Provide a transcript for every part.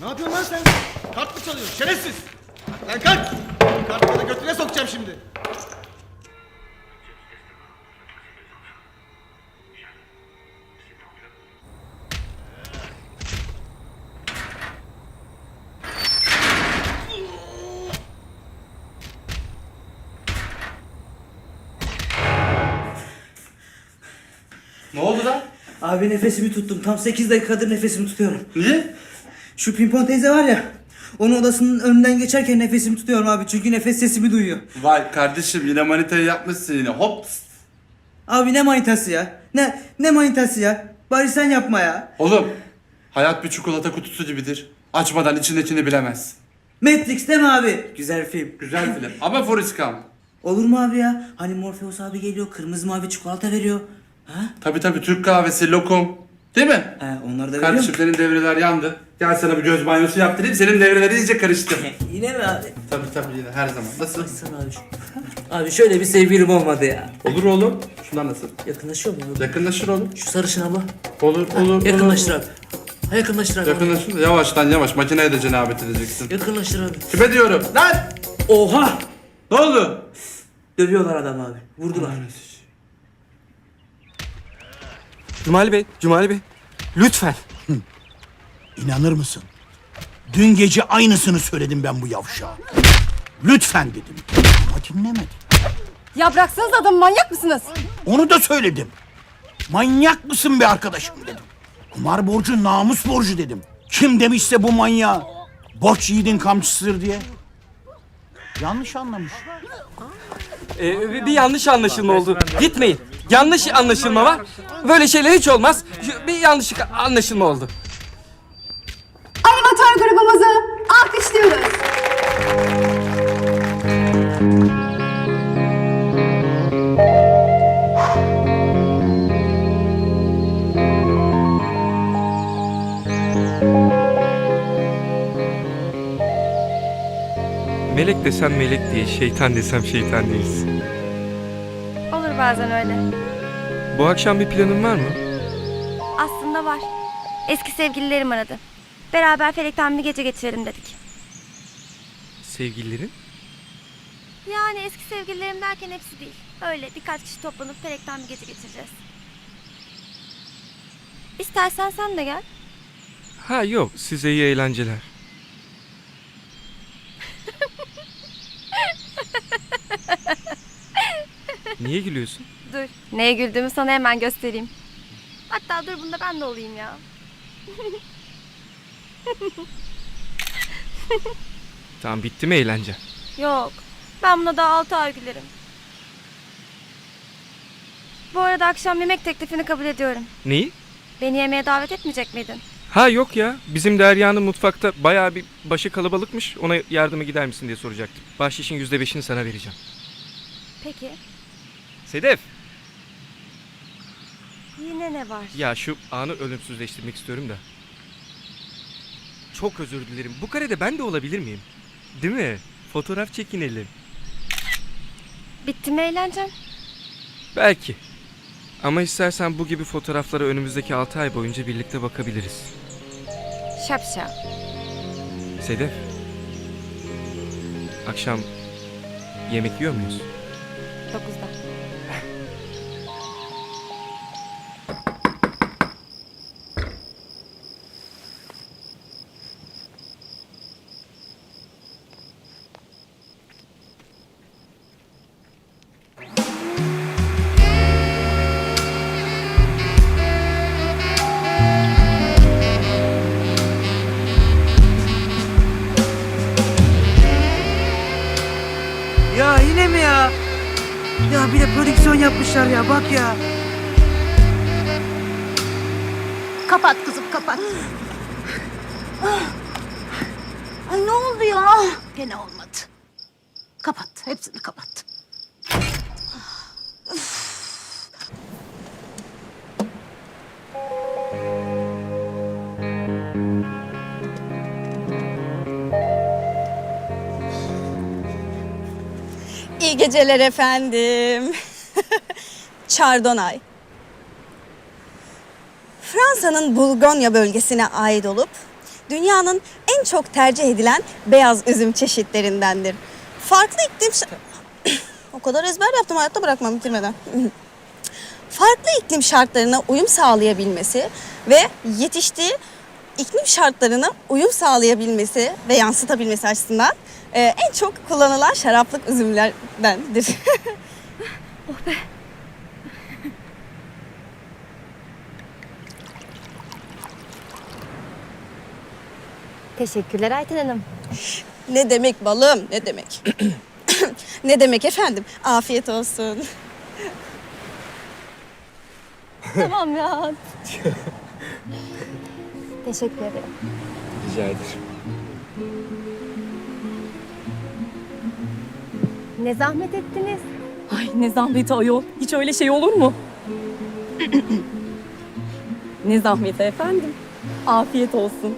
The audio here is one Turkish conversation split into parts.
Ne yapıyorsun lan sen? Kart mı çalıyorsun? Şerefsiz! Lan kalk! Kartları götüne sokacağım şimdi. Ne oldu lan? Abi nefesimi tuttum. Tam 8 dakikadır nefesimi tutuyorum. Niye? Şu pimpon teyze var ya. Onun odasının önünden geçerken nefesimi tutuyorum abi. Çünkü nefes sesimi duyuyor. Vay kardeşim yine manitayı yapmışsın yine. Hop. Abi ne manitası ya? Ne ne manitası ya? Bari sen yapma ya. Oğlum hayat bir çikolata kutusu gibidir. Açmadan içindekini bilemez. Matrix değil mi abi? Güzel film. Güzel film. Ama Forrest Gump. Olur mu abi ya? Hani Morpheus abi geliyor, kırmızı mavi çikolata veriyor. Ha? Tabi tabi Türk kahvesi, lokum. Değil mi? He, onları da veriyor Kardeşim senin devreler yandı. Gel sana bir göz banyosu yaptırayım. Senin devreler iyice karıştı. Yine mi abi? tabi tabi yine her zaman. Nasıl? Sana abi. Abi şöyle bir sevgilim olmadı ya. Olur oğlum. Şunlar nasıl? Yakınlaşıyor mu abi? Yakınlaşır oğlum. Şu sarışın abla. Olur olur. Yakınlaştır olur. abi. Ha, yakınlaştır abi. Yakınlaşır. Yavaştan yavaş. Makineye de cenabet edeceksin. Yakınlaştır abi. Kime diyorum? Lan! Oha! Ne oldu? Dövüyorlar adam abi. Vurdular. Cumali Bey, Cumali Bey. Lütfen. İnanır mısın? Dün gece aynısını söyledim ben bu yavşağa. Lütfen dedim. Ama dinlemedi. Ya bıraksanız adamı manyak mısınız? Onu da söyledim. Manyak mısın be arkadaşım dedim. Kumar borcu namus borcu dedim. Kim demişse bu manyağı borç yiğidin kamçısıdır diye. Yanlış anlamış. Ee, bir bir yanlış anlaşılma oldu. Gitmeyin. Yanlış anlaşılma var. Böyle şeyler hiç olmaz. Bir yanlışlık anlaşılma oldu. Animatör grubumuzu alkışlıyoruz. Melek desem melek değil, şeytan desem şeytan değilsin. Olur bazen öyle. Bu akşam bir planın var mı? Aslında var. Eski sevgililerim aradı. Beraber felekten bir gece geçirelim dedik. Sevgililerin? Yani eski sevgililerim derken hepsi değil. Öyle birkaç kişi toplanıp felekten bir gece geçireceğiz. İstersen sen de gel. Ha yok, size iyi eğlenceler. Niye gülüyorsun? Dur. Neye güldüğümü sana hemen göstereyim. Hatta dur bunda ben de olayım ya. Tamam bitti mi eğlence? Yok. Ben buna daha altı ay gülerim. Bu arada akşam yemek teklifini kabul ediyorum. Neyi? Beni yemeğe davet etmeyecek miydin? Ha yok ya. Bizim Derya'nın mutfakta bayağı bir başı kalabalıkmış. Ona yardıma gider misin diye soracaktım. Bahşişin yüzde beşini sana vereceğim. Peki. Sedef. Yine ne var? Ya şu anı ölümsüzleştirmek istiyorum da. Çok özür dilerim. Bu karede ben de olabilir miyim? Değil mi? Fotoğraf çekinelim. Bitti mi eğlencen? Belki. Ama istersen bu gibi fotoğraflara önümüzdeki 6 ay boyunca birlikte bakabiliriz. Şapşal. Sedef. Akşam yemek yiyor muyuz? Dokuzda. Bir de prodüksiyon yapmışlar ya bak ya. Kapat kızım kapat. Ay ne oldu ya? Gene olmadı. Kapat. Hepsini kapat. İyi geceler efendim. Chardonnay. Fransa'nın Bulgonya bölgesine ait olup dünyanın en çok tercih edilen beyaz üzüm çeşitlerindendir. Farklı iklim... o kadar ezber yaptım hayatta bırakmam bitirmeden. Farklı iklim şartlarına uyum sağlayabilmesi ve yetiştiği iklim şartlarına uyum sağlayabilmesi ve yansıtabilmesi açısından e, en çok kullanılan şaraplık üzümlerdendir. Teşekkürler Ayten Hanım. Ne demek balım, ne demek? ne demek efendim? Afiyet olsun. tamam ya. Teşekkür ederim. Rica ederim. Ne zahmet ettiniz. Ay ne zahmeti ayol. Hiç öyle şey olur mu? ne zahmeti efendim. Afiyet olsun.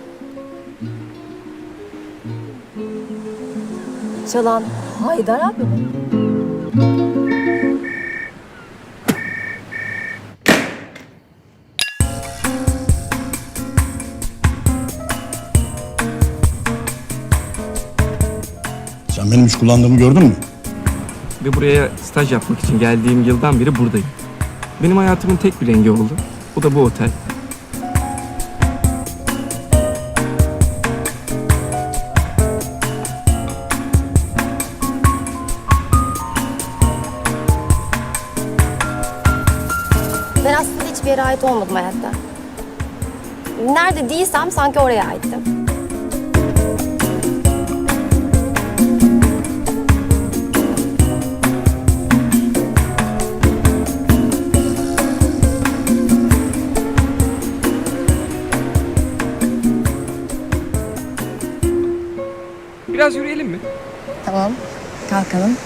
Çalan Haydar abi mi? Sen benim iş kullandığımı gördün mü? Ve buraya staj yapmak için geldiğim yıldan beri buradayım. Benim hayatımın tek bir rengi oldu. O da bu otel. Ben aslında hiçbir yere ait olmadım hayatta. Nerede değilsem sanki oraya aittim. Biraz yürüyelim mi? Tamam, kalkalım.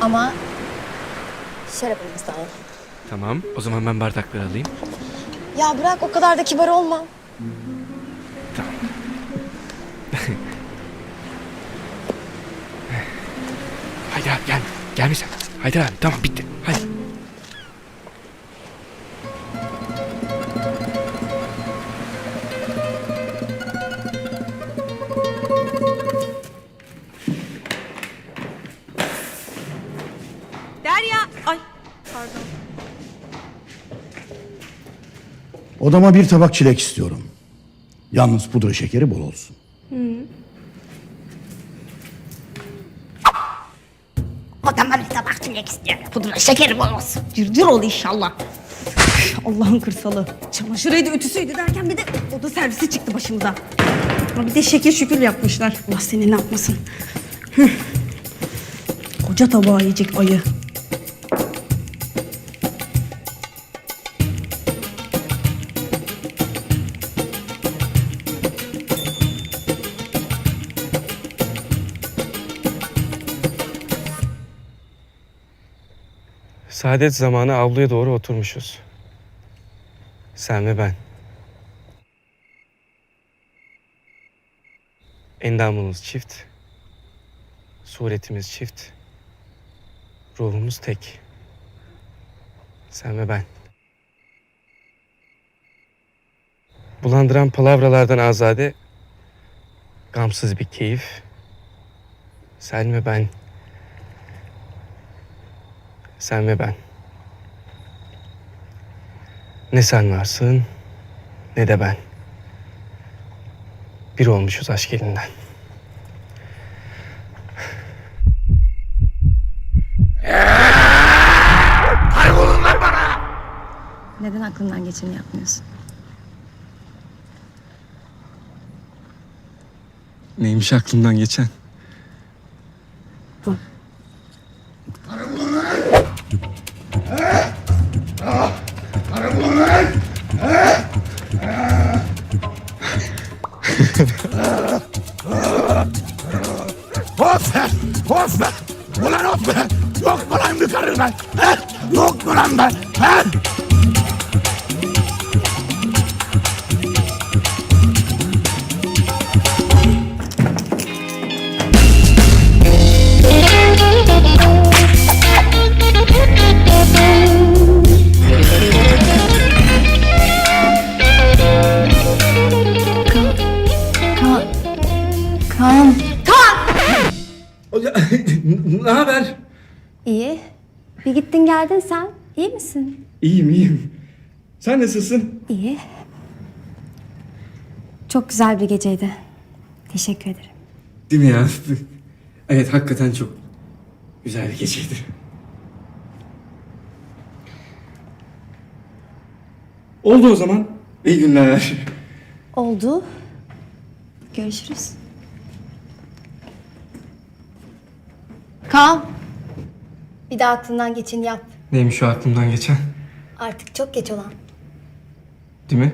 Ama şarabımız da al. Tamam. O zaman ben bardakları alayım. Ya bırak o kadar da kibar olma. Tamam. Haydi abi gel. Gelme sen. Haydi abi tamam bitti. Hadi. Derya, ay Odama bir tabak çilek istiyorum. Yalnız pudra şekeri bol olsun. Odama bir tabak çilek istiyorum. Pudra şekeri bol olsun. Cırcır ol inşallah. Allah'ın kırsalı. Çamaşırıydı, ütüsüydü derken bir de oda servisi çıktı başımıza. Bir de şekil şükür yapmışlar. Allah seni ne yapmasın. Hıh. Koca tabağı yiyecek ayı. Saadet zamanı avluya doğru oturmuşuz. Sen ve ben. Endamımız çift. Suretimiz çift. Ruhumuz tek. Sen ve ben. Bulandıran palavralardan azade, gamsız bir keyif. Sen ve ben. Sen ve ben. Ne sen varsın ne de ben. Bir olmuşuz aşk elinden. Neden aklından geçeni yapmıyorsun? Neymiş aklımdan geçen? Bir gittin geldin sen. İyi misin? İyiyim iyiyim. Sen nasılsın? İyi. Çok güzel bir geceydi. Teşekkür ederim. Değil mi ya? Evet hakikaten çok güzel bir geceydi. Oldu o zaman. İyi günler. Oldu. Görüşürüz. Kaan. Bir daha aklından geçin yap. Neymiş o aklımdan geçen? Artık çok geç olan. Değil mi?